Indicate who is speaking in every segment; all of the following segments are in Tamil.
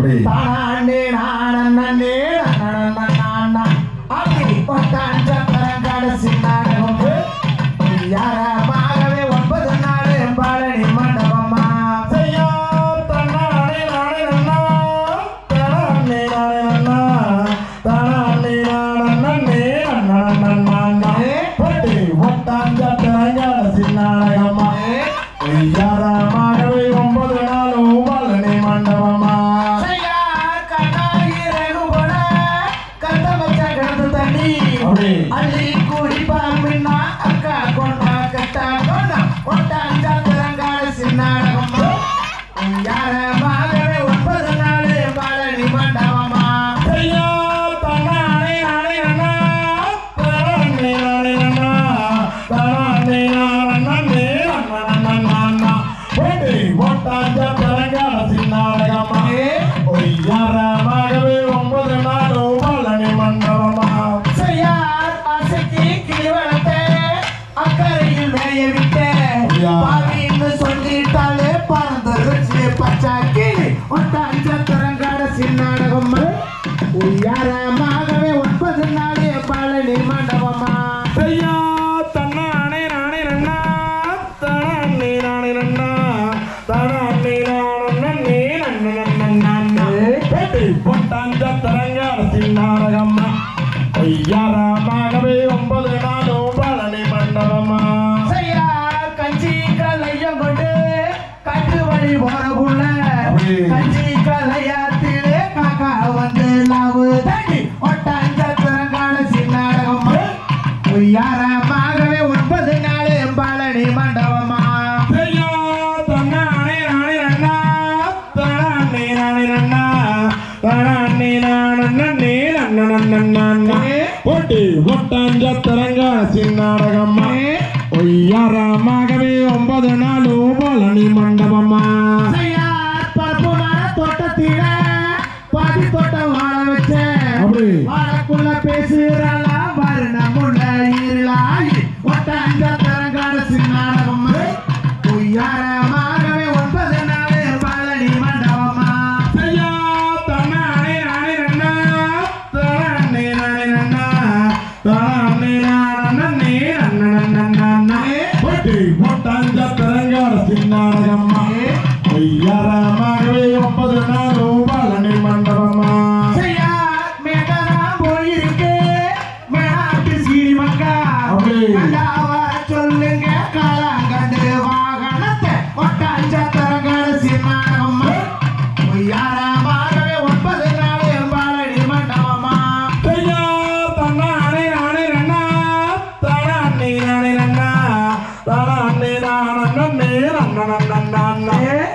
Speaker 1: அப்படி.
Speaker 2: தானே நானே நானா
Speaker 1: ஒய்யாரமாகவே ஒன்பது நாளும் பழனி மண்டபமா
Speaker 2: செய்யார் கஞ்சி கலையம் கொண்டு காட்டு வழி போற புள்ள
Speaker 1: அப்படி.
Speaker 2: கஞ்சி கலையாத்திலே காக்கா வந்து லாவு தண்ணி ஒட்டான் சத்திரங்காட சின்னாடகம் உயரமாகவே ஒன்பது நாள் பழனி மண்டபமா
Speaker 1: நானே போட்டி. ஒட்டாஞ்ச தரங்கால சின்னாடகம்மா ஒய்யாரமாகவே ஒன்பது நாளும் பழனி மண்டபமா
Speaker 2: செய்யார் பருப்பு மர தோட்டத்தில பாதி தோட்டம் வாழ வச்ச.
Speaker 1: அப்படி.
Speaker 2: வாழக்குள்ள வருணமுள்ள ஒட்டாஞ்ச தரங்காட சின்னாடகம் உயரமாகவே
Speaker 1: போட்டி ஒட்டாஞ்ச சின்னாடகம்மா ஒய்யாரமாகவே ஒன்பது நாளும் பழனி மண்டபமா
Speaker 2: சொல்லுங்க காலாங்கண்டு வாகனத்தை ஒட்டாஞ்ச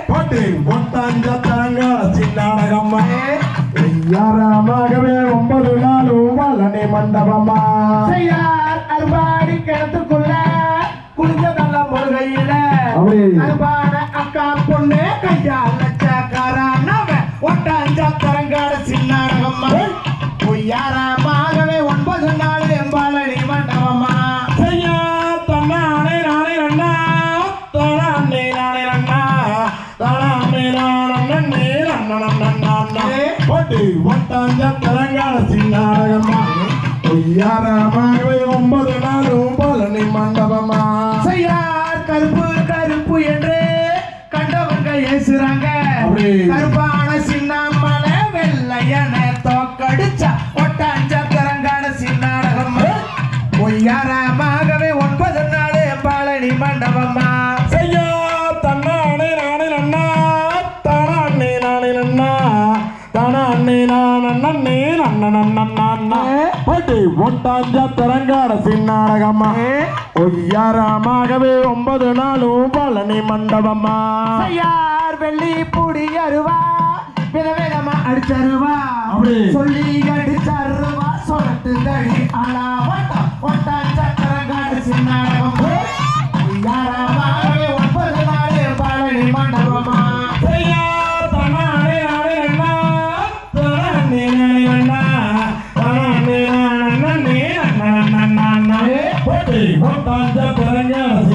Speaker 1: போட்டி. ஒட்டாஞ்ச தரங்கால சின்னாடகம்மா ஐயாரமாகவே ஒன்பது நாளும் பழனி மண்டபமா
Speaker 2: செய்யார் அருவாடி கிணத்துக்குள்ள குளிஞ்ச நல்ல முருகையில. அருபான அக்கா பொண்ணு கையால் லட்சக்காரானவ ஒட்டாஞ்ச தரங்காட சின்னாடகம்மா பொய்யாரமாகவே
Speaker 1: நன்னா நன்னா போட்டி ஒட்டாஞ்ச தரங்கால சின்னாடகம்மா ஐயாரமாகவே ஒன்பது நாளும் பழனி மண்டபமா
Speaker 2: செய்யார் கருப்பு கருப்பு என்று கண்டவங்க ஏசுறாங்க. கருப்பான சின்னம்மலை வெள்ளையன தோக்கடிச்சா. ஒட்டாஞ்ச தரங்கான சின்னாடகம் பொய்யாரமாகவே
Speaker 1: நானே நன்னா நன்னா போட்டி ஒட்டாஞ்ச தரங்காட சின்னாடகம்மா ஒய்யாரமாகவே ஒன்பது நாளும் பழனி மண்டபமா
Speaker 2: செய்யார் வெள்ளி பூடி அருவா. விதவிதமா அடிச்சருவா. சொல்லி அடிச்சருவா தடி. ஆளா வட்டம் ஒட்டாஞ்ச தரங்காடு சின்னாடகம்
Speaker 1: போட்டி ஒட்டாஞ்ச தரங்காட